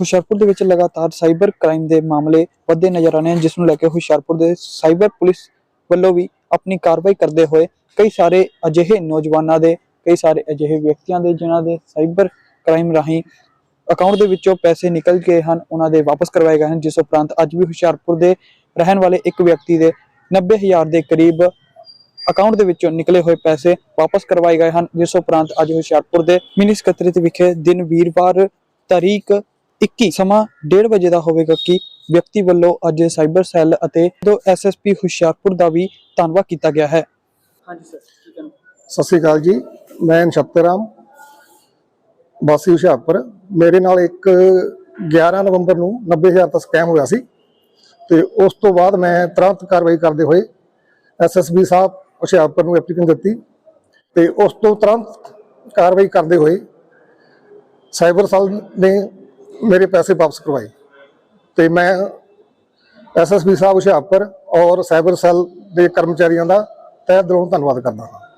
ਹੁਸ਼ਿਆਰਪੁਰ ਦੇ ਵਿੱਚ ਲਗਾਤਾਰ ਸਾਈਬਰ ਕ੍ਰਾਈਮ ਦੇ ਮਾਮਲੇ ਵੱਧਦੇ ਨਜ਼ਰ ਆ ਰਹੇ ਹਨ, ਜਿਸ ਨੂੰ ਲੈ ਕੇ ਹੁਸ਼ਿਆਰਪੁਰ ਦੇ ਸਾਈਬਰ ਪੁਲਿਸ ਵੱਲੋਂ ਵੀ ਆਪਣੀ ਕਾਰਵਾਈ ਕਰਦੇ ਹੋਏ ਕਈ ਸਾਰੇ ਅਜਿਹੇ ਨੌਜਵਾਨਾਂ ਦੇ, ਕਈ ਸਾਰੇ ਅਜਿਹੇ ਵਿਅਕਤੀਆਂ ਦੇ, ਜਿਨ੍ਹਾਂ ਦੇ ਸਾਈਬਰ ਕ੍ਰਾਈਮ ਰਾਹੀਂ ਅਕਾਊਂਟ ਦੇ ਵਿੱਚੋਂ ਪੈਸੇ ਨਿਕਲ ਗਏ ਹਨ, ਉਹਨਾਂ ਦੇ ਵਾਪਸ ਕਰਵਾਏ ਗਏ ਹਨ, ਜਿਸ ਉਪਰੰਤ ਅੱਜ ਵੀ ਹੁਸ਼ਿਆਰਪੁਰ ਦੇ ਰਹਿਣ ਵਾਲੇ ਇੱਕ ਵਿਅਕਤੀ ਦੇ 90000 ਦੇ ਕਰੀਬ ਅਕਾਊਂਟ ਦੇ ਵਿੱਚੋਂ ਨਿਕਲੇ ਹੋਏ ਪੈਸੇ ਵਾਪਸ ਕਰਵਾਏ ਗਏ ਹਨ, ਜਿਸ ਉਪਰੰਤ ਅੱਜ ਹੁਸ਼ਿਆਰਪੁਰ ਦੇ ਮਿਨੀ ਸਕੱਤਰੇਤ ਵਿਖੇ ਦਿਨ ਵੀਰਵਾਰ ਤਾਰੀਖ 21 ਸਮਾਂ 1:30 ਵਜੇ ਦਾ ਹੋਵੇਗਾ ਕਿ ਵਿਅਕਤੀ ਵੱਲੋਂ ਅੱਜ ਸਾਈਬਰ ਸੈੱਲ ਅਤੇ ਦੋ ਐਸਐਸਪੀ ਹੁਸ਼ਿਆਰਪੁਰ ਦਾ ਵੀ ਧੰਨਵਾਦ ਕੀਤਾ ਗਿਆ ਹੈ। ਹਾਂਜੀ ਸਰ ਸਤਿ ਸ੍ਰੀ ਅਕਾਲ ਜੀ ਮੈਂ ਨਛੱਤਰ ਰਾਮ ਵਾਸੀ ਹੁਸ਼ਿਆਰਪੁਰ। ਮੇਰੇ ਨਾਲ ਇੱਕ 11 ਨਵੰਬਰ ਨੂੰ 90000 ਦਾ ਸਕੈਮ ਹੋਇਆ ਸੀ ਤੇ ਉਸ ਤੋਂ ਬਾਅਦ ਮੈਂ ਤੁਰੰਤ ਕਾਰਵਾਈ ਕਰਦੇ ਹੋਏ ਐਸਐਸਬੀ ਸਾਹਿਬ ਹੁਸ਼ਿਆਰਪੁਰ ਨੂੰ ਐਪਲੀਕੇਸ਼ਨ ਦਿੱਤੀ ਤੇ ਉਸ ਤੋਂ ਤੁਰੰਤ ਕਾਰਵਾਈ ਕਰਦੇ ਹੋਏ ਸਾਈਬਰ ਸੈੱਲ ਨੇ ਮੇਰੇ ਪੈਸੇ ਵਾਪਸ ਕਰਵਾਏ। ਤੇ ਮੈਂ ਐਸਐਸਬੀ ਸਾਹਿਬ ਹੁਸ਼ਿਆਰਪੁਰ ਔਰ ਸਾਈਬਰ ਸੈੱਲ ਦੇ ਕਰਮਚਾਰੀਆਂ ਦਾ ਤਹਿ ਦਿਲੋਂ ਧੰਨਵਾਦ ਕਰਦਾ ਹਾਂ।